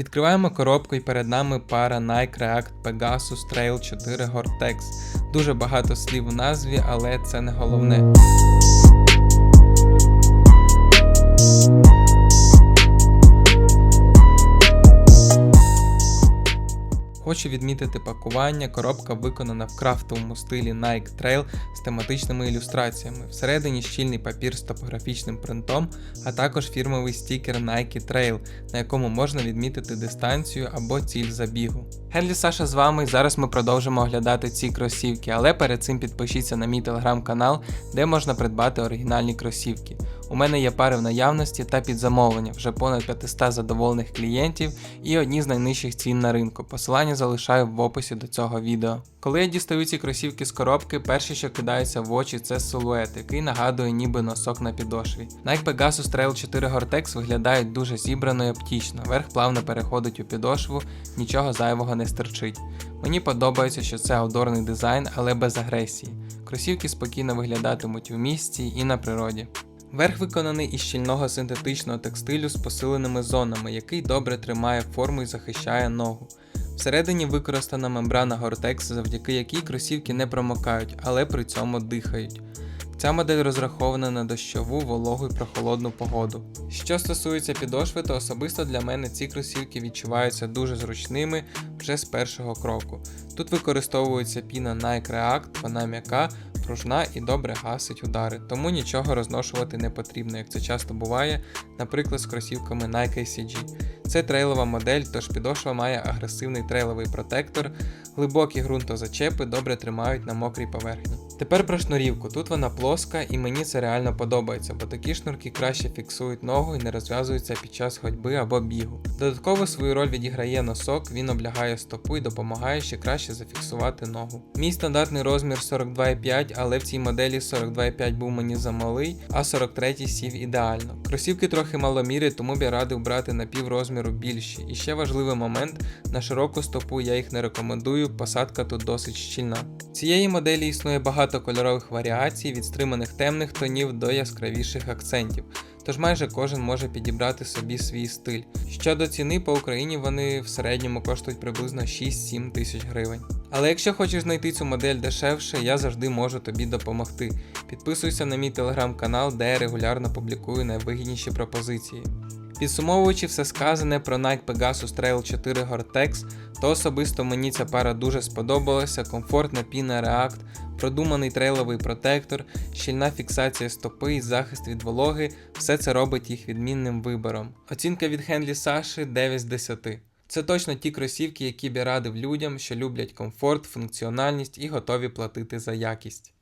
Відкриваємо коробку і перед нами пара Nike React Pegasus Trail 4 Gore-Tex. Дуже багато слів у назві, але це не головне. Хочу відмітити пакування. Коробка виконана в крафтовому стилі Nike Trail з тематичними ілюстраціями. Всередині щільний папір з топографічним принтом, а також фірмовий стікер Nike Trail, на якому можна відмітити дистанцію або ціль забігу. Генлі Саша з вами. Зараз ми продовжимо оглядати ці кросівки, але перед цим підпишіться на мій телеграм-канал, де можна придбати оригінальні кросівки. У мене є пари в наявності та під замовлення, вже понад 500 задоволених клієнтів і одні з найнижчих цін на ринку. Посилання залишаю в описі до цього відео. Коли я дістаю ці кросівки з коробки, перше, що кидається в очі, це силует, який нагадує ніби носок на підошві. Nike Pegasus Trail 4 Gore-Tex виглядають дуже зібрано і оптічно, верх плавно переходить у підошву, нічого зайвого не стерчить. Мені подобається, що це аудорний дизайн, але без агресії. Кросівки спокійно виглядатимуть у місті і на природі. Верх виконаний із щільного синтетичного текстилю з посиленими зонами, який добре тримає форму і захищає ногу. Всередині використана мембрана Gore-Tex, завдяки якій кросівки не промокають, але при цьому дихають. Ця модель розрахована на дощову, вологу і прохолодну погоду. Що стосується підошви, то особисто для мене ці кросівки відчуваються дуже зручними вже з першого кроку. Тут використовується піна Nike React, вона м'яка, пружна і добре гасить удари, тому нічого розношувати не потрібно, як це часто буває, наприклад, з кросівками Nike ACG. Це трейлова модель, тож підошва має агресивний трейловий протектор, глибокі ґрунтозачепи добре тримають на мокрій поверхні. Тепер про шнурівку. Тут вона плоска і мені це реально подобається, бо такі шнурки краще фіксують ногу і не розв'язуються під час ходьби або бігу. Додатково свою роль відіграє носок, він облягає стопу і допомагає ще краще зафіксувати ногу. Мій стандартний розмір 42,5, але в цій моделі 42,5 був мені замалий, а 43 сів ідеально. Кросівки трохи маломіри, тому б я радив брати на пів розміру більші. І ще важливий момент: на широку стопу я їх не рекомендую, посадка тут досить щільна. Цієї моделі існує багато кольорових варіацій від стриманих темних тонів до яскравіших акцентів. Тож майже кожен може підібрати собі свій стиль. Щодо ціни по Україні вони в середньому коштують приблизно 6-7 тисяч гривень. Але якщо хочеш знайти цю модель дешевше, я завжди можу тобі допомогти. Підписуйся на мій телеграм-канал, де я регулярно публікую найвигідніші пропозиції. Підсумовуючи все сказане про Nike Pegasus Trail 4 Gore-Tex, то особисто мені ця пара дуже сподобалася, комфортна піна React, продуманий трейловий протектор, щільна фіксація стопи і захист від вологи, все це робить їх відмінним вибором. Оцінка від Хенлі Саші 9 з 10. Це точно ті кросівки, які б я радив людям, що люблять комфорт, функціональність і готові платити за якість.